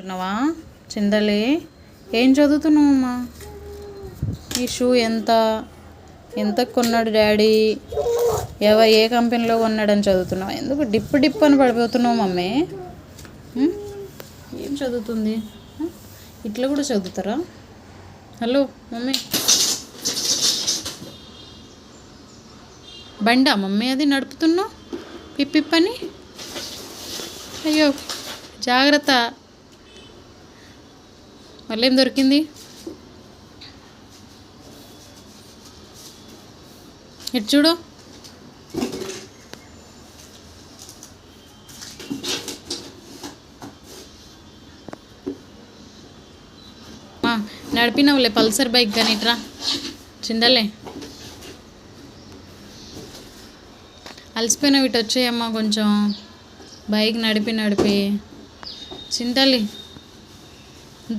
చదువుకుంటున్నావా చిందలి ఏం చదువుతున్నావమ్మా? ఈ షూ ఎంత? ఎంత కొన్నాడు డాడీ? ఎవ ఏ కంపెనీలో కొన్నాడని చదువుతున్నావు? ఎందుకు డిప్ డిప్ అని పడిపోతున్నావు మమ్మీ? ఏం చదువుతుంది? ఇట్లా కూడా చదువుతారా? Hello mummy. బండా మమ్మీ అది నడుపుతున్నావు? పిప్పిప్పని అయ్యో జాగ్రత్త. మళ్ళీ ఏం దొరికింది? ఇటు చూడు. నడిపినవులే పల్సర్ బైక్ కానీ ఇట్రా. చిందలే. అలసిపోయినవి ఇటు వచ్చాయమ్మా కొంచెం. బైక్ నడిపి నడిపి. చింతలి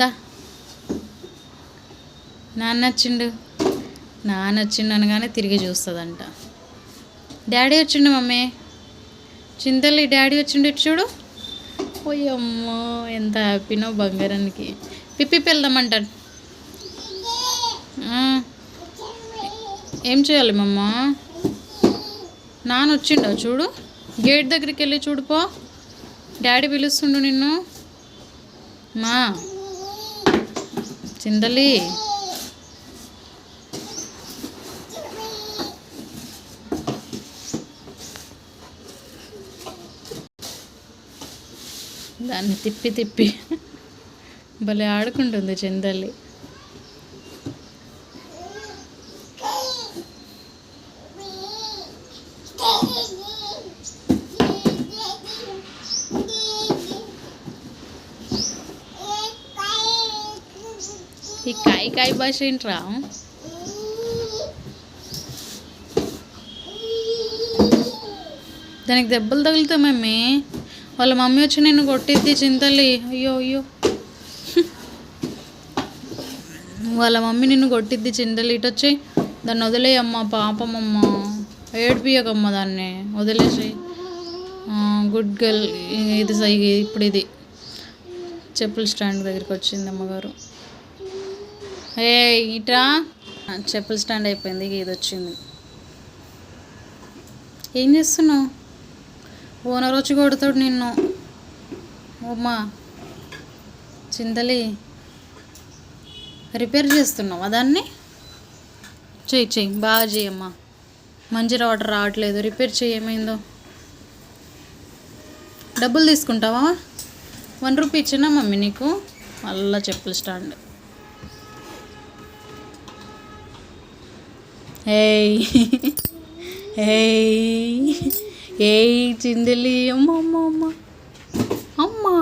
దా. నాన్న వచ్చిండు. నాన్న వచ్చిండు అనగానే తిరిగి చూస్తుందంట. డాడీ వచ్చిండు మమ్మీ. చింతల్లి డాడీ వచ్చిండు ఇటు చూడు. పోయమ్మో ఎంత హ్యాపీనో బంగారానికి. పిప్పిప్ వెళ్దామంట ఏం చేయాలి మమ్మ? నాన్న వచ్చిండో చూడు. గేట్ దగ్గరికి వెళ్ళి చూడుపో డాడీ పిలుస్తుండు నిన్ను. మా. చిందలి దాన్ని తిప్పి తిప్పి. భలే ఆడుకుంటుంది చిందలి ఈ కాయ కాయ భాష ఏంట్రా? దానికి దెబ్బలు తగులుతాం మమ్మీ వాళ్ళ మమ్మీ వచ్చి నేను కొట్టిద్ది చింతలి అయ్యో అయ్యో. వాళ్ళ మమ్మీ నిన్ను కొట్టిద్ది చింతలి ఇటు వచ్చి దాన్ని వదిలేయమ్మ పాపమమ్మ. ఏడిపియకమ్మ దాన్ని. వదిలేసి. గుడ్ గర్ల్ ఇది సై ఇప్పుడు ఇది. చెప్పుల స్టాండ్ దగ్గరికి వచ్చింది అమ్మగారు. ఏ ఇటా చెప్పుల స్టాండ్ అయిపోయింది ఇక ఇది వచ్చింది. ఏం చేస్తున్నావు? ఓనర్ వచ్చి కొడతాడు నిన్ను. అమ్మా చింతలి రిపేర్ చేస్తున్నావా దాన్ని? చెయ్యి చెయ్యి బాగా చేయమ్మా మంచి వాటర్ రావట్లేదు. రిపేర్ చేయమైందో డబ్బులు తీసుకుంటావా? వన్ రూపీ ఇచ్చినా మమ్మీ నీకు? మళ్ళా చెప్పుల స్టాండ్. ఏయ్. ఏయ్. ఏయ్ చిందలి అమ్మ అమ్మ అమ్మ అమ్మా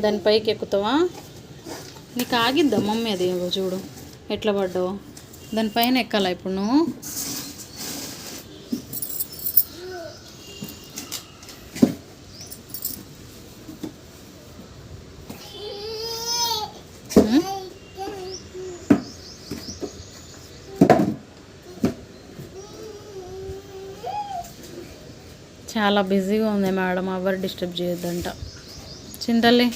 దాని పైకి ఎక్కుతావా నీకు ఆగిద్దా మమ్మీ అది? చూడు. ఎట్లా పడ్డావు. దానిపైన ఎక్కాలా ఇప్పుడు నువ్వు? చాలా బిజీగా ఉంది మేడం ఎవరు డిస్టర్బ్ చేయొద్దంట. చింతల్లి